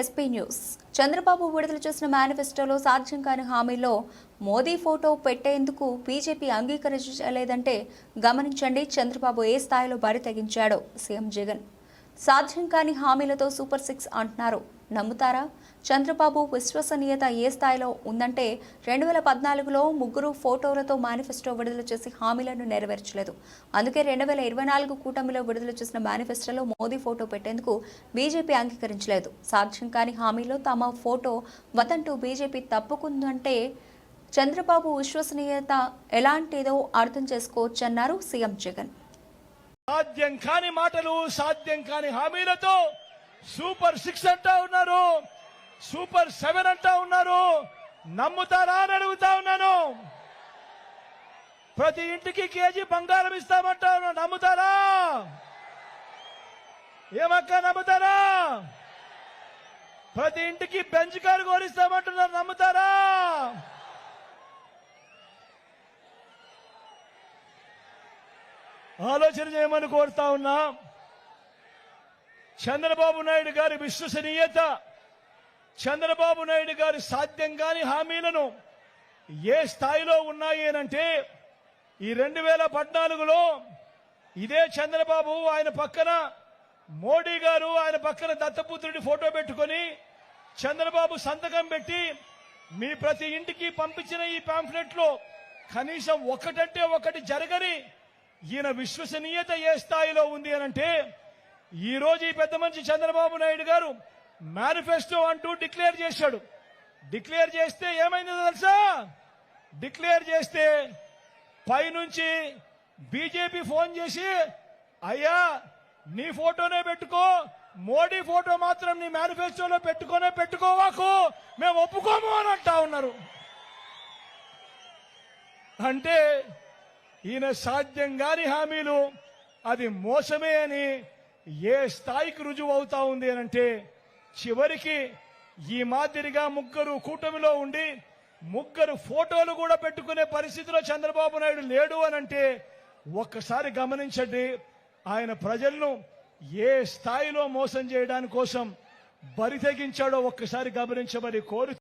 SP news. Chandrababu విడుదల చేసిన మేనిఫెస్టోలో సాధ్యం కాని హామీలో మోదీ ఫోటో పెట్టేందుకు బీజేపీ అంగీకరించలేదంటే గమనించండి చంద్రబాబు ఏ స్థాయిలో బరి తెగించాడో. సీఎం జగన్. సాధ్యం కాని హామీలతో సూపర్ సిక్స్ అంటున్నారు. నమ్ముతారా? చంద్రబాబు విశ్వసనీయత ఏ స్థాయిలో ఉందంటే రెండు వేల పద్నాలుగులో ముగ్గురు ఫోటోలతో మేనిఫెస్టో విడుదల చేసి హామీలను నెరవేర్చలేదు. అందుకే రెండు వేల ఇరవై నాలుగు కూటమిలో విడుదల చేసిన మేనిఫెస్టోలో మోదీ ఫోటో పెట్టేందుకు బీజేపీ అంగీకరించలేదు. సాధ్యం కాని హామీలో తమ ఫోటో వదంటూ బీజేపీ తప్పుకుందంటే చంద్రబాబు విశ్వసనీయత ఎలాంటిదో అర్థం చేసుకోవచ్చన్నారు సీఎం జగన్. సాధ్యం కాని మాటలు సాధ్యం కాని హామీలతో సూపర్ సిక్స్ అంటా ఉన్నారు. సూపర్ సెవెన్ అంటా ఉన్నారు. నమ్ముతారా అని అడుగుతా ఉన్నాను. ప్రతి ఇంటికి కేజీ బంగారం ఇస్తామంటా ఉన్నాను. నమ్ముతారా? ఏమక్క నమ్ముతారా? ప్రతి ఇంటికి బెంచ్ కారు కోరిస్తామంటున్నారు. నమ్ముతారా? ఆలోచన చేయమని కోరుతా ఉన్నా. చంద్రబాబు నాయుడు గారి విశ్వసనీయత చంద్రబాబు నాయుడు గారి సాధ్యం కాని హామీలను ఏ స్థాయిలో ఉన్నాయి అంటే ఈ రెండు వేల పద్నాలుగులో ఇదే చంద్రబాబు ఆయన పక్కన మోడీ గారు ఆయన పక్కన దత్తపుత్రుడి ఫోటో పెట్టుకొని చంద్రబాబు సంతకం పెట్టి మీ ప్రతి ఇంటికి పంపించిన ఈ పాంఫ్లెట్లో కనీసం ఒకటంటే ఒకటి జరగని ఈయన విశ్వసనీయత ఏ స్థాయిలో ఉంది అనంటే ఈ రోజు ఈ పెద్ద మనిషి చంద్రబాబు నాయుడు గారు మేనిఫెస్టో అంటూ డిక్లేర్ చేశాడు. డిక్లేర్ చేస్తే ఏమైందో తెలుసా? డిక్లేర్ చేస్తే పైనుంచి బీజేపీ ఫోన్ చేసి అయ్యా నీ ఫోటోనే పెట్టుకో మోడీ ఫోటో మాత్రం నీ మేనిఫెస్టోలో పెట్టుకోనే పెట్టుకోవాకు మేము ఒప్పుకోము అని అంటా ఉన్నారు. అంటే ఈయన సాధ్యం కాని హామీలు అది మోసమే అని ఏ స్థాయికి రుజువు అవుతా ఉంది అని అంటే చివరికి ఈ మాదిరిగా ముగ్గురు కూటమిలో ఉండి ముగ్గురు ఫోటోలు కూడా పెట్టుకునే పరిస్థితిలో చంద్రబాబు నాయుడు లేడు అని అంటే ఒక్కసారి గమనించండి ఆయన ప్రజలను ఏ స్థాయిలో మోసం చేయడానికి కోసం బరి తెగించాడో ఒక్కసారి గమనించమని కోరు